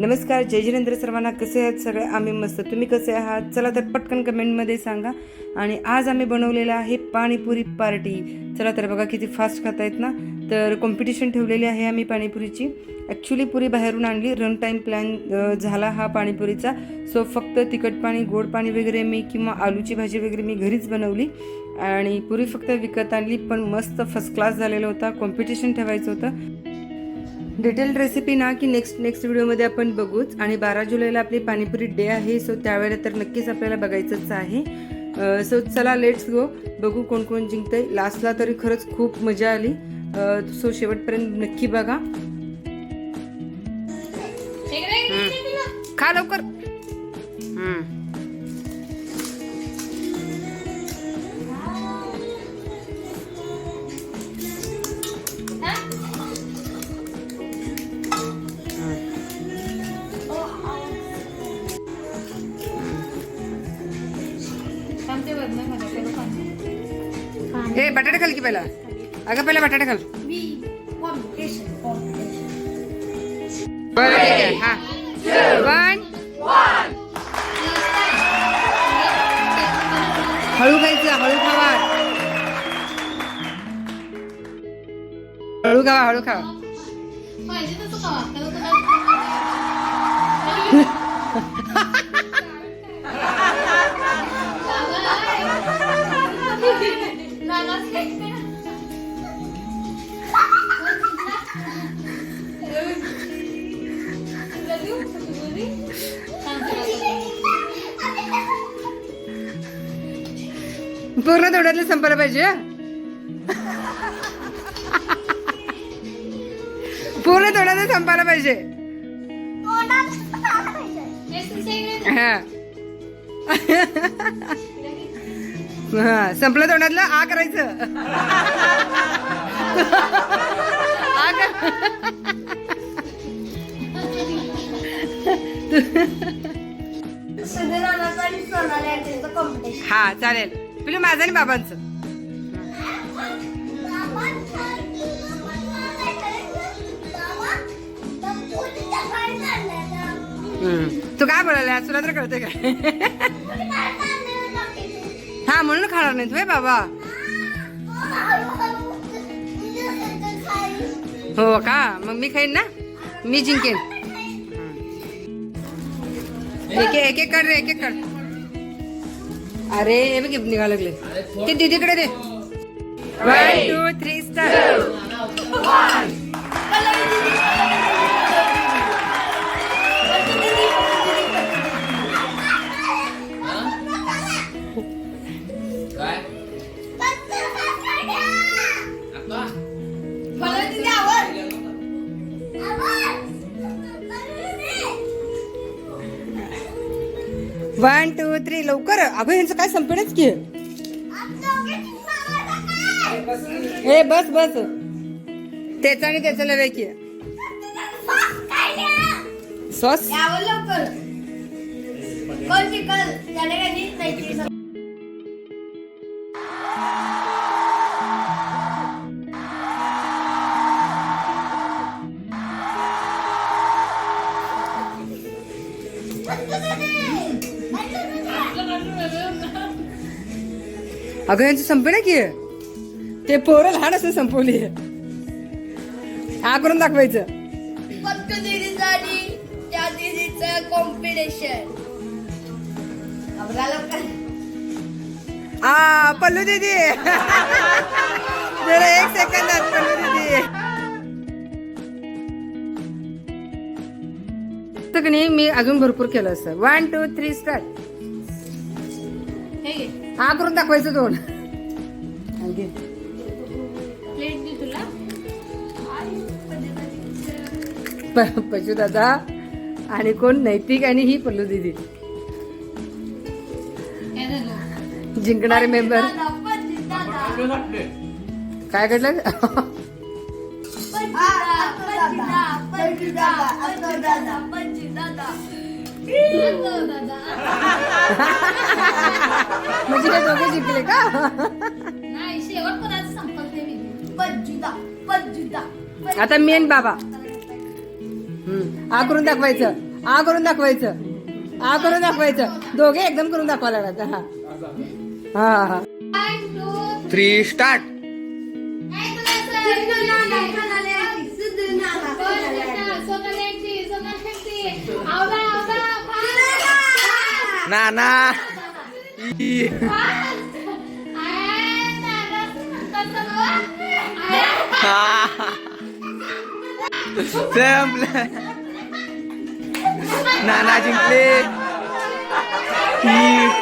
नमस्कार जय जिनेंद्र सर्वांना कसे आहेत सगळे? आम्ही मस्त. तुम्ही कसे आहात? चला तर पटकन कमेंटमध्ये सांगा. आणि आज आम्ही बनवलेलं आहे पाणीपुरी पार्टी. चला तर बघा किती फास्ट खाता येत ना? तर कॉम्पिटिशन ठेवलेली आहे आम्ही पाणीपुरीची. ॲक्च्युली पुरी बाहेरून आणली. रन टाईम प्लॅन झाला हा पाणीपुरीचा. सो फक्त तिखट पाणी गोड पाणी वगैरे मी किंवा आलूची भाजी वगैरे मी घरीच बनवली. आणि पुरी फक्त विकत आणली पण मस्त फर्स्ट क्लास झालेला होता. कॉम्पिटिशन ठेवायचं होतं. डिटेल रेसिपी ना की नेक्स्ट नेक्स्ट व्हिडिओमध्ये आपण बघूच. आणि बारा जुलैला आपली पाणीपुरी डे आहे सो त्यावेळेला तर नक्कीच आपल्याला बघायचंच आहे. सो चला लेट्स गो बघू कोण कोण जिंकतंय. लास्टला तरी खरंच खूप मजा आली. सो शेवटपर्यंत नक्की बघा. खा लवकर. हे बटाटे खाल की पहिला. अगं पहिला बटाटे खाल. हा. वन हळू खायचं हळू खावा. हळू खावा हळू खावा. पूर्ण तेवढ्यातलं संपायला पाहिजे पूर्ण तेवढ्यातलं संपायला पाहिजे. हा. हा. संपलं तोंडातलं आ करायचं. आ कर- हा चालेल. पिलू माझं आणि बाबांचं. तू काय बोलायला तुला तर कळतंय काय? हा म्हणून खाणार नाही तुम्ही बाबा. हो का? मग मी खाईन ना? मी जिंकेन. एक एक एक काढ रे एक एक काढ अरे हे बघ निघा लागले. ते दीदीकडे दे. One two three star one two three लवकर. अगं यांचं काय संपेनच की? हे बस बस. त्याचा आणि त्याचं लवे की. सॉस लवकर. अगं यांचं संपे ना की? ते पोरं लहान असं संपवली हा करून दाखवायचं. फक्त दीदीचं आणि त्या दीदीचं कॉम्पिटिशन अबरा लवकर आ पल्लू दीदी. जरा एक सेकंदात पल्लू दीदी. मी अजून भरपूर केलं असतं वन टू थ्री स्टार्ट हे करून दाखवायचं दोन. प्लेट दे तुला. पशु दादा आणि कोण नैतिक आणि ही पल्लू दीदी. जिंकणारे मेंबर दादा, पणजी दादा. काय घडलं? म्हणजे हे दोघे जिंकले का? नाही शेवट कोणाचं आता मेन बाबा. हम्म. हा करून दाखवायचं. आ करून दाखवायचं. आ करून दाखवायचं. दोघे एकदम करून दाखवायला लागत हा. हा हा. थ्री स्टार्ट आवडा. नाना हा. संपलं नाना जिंकले ई.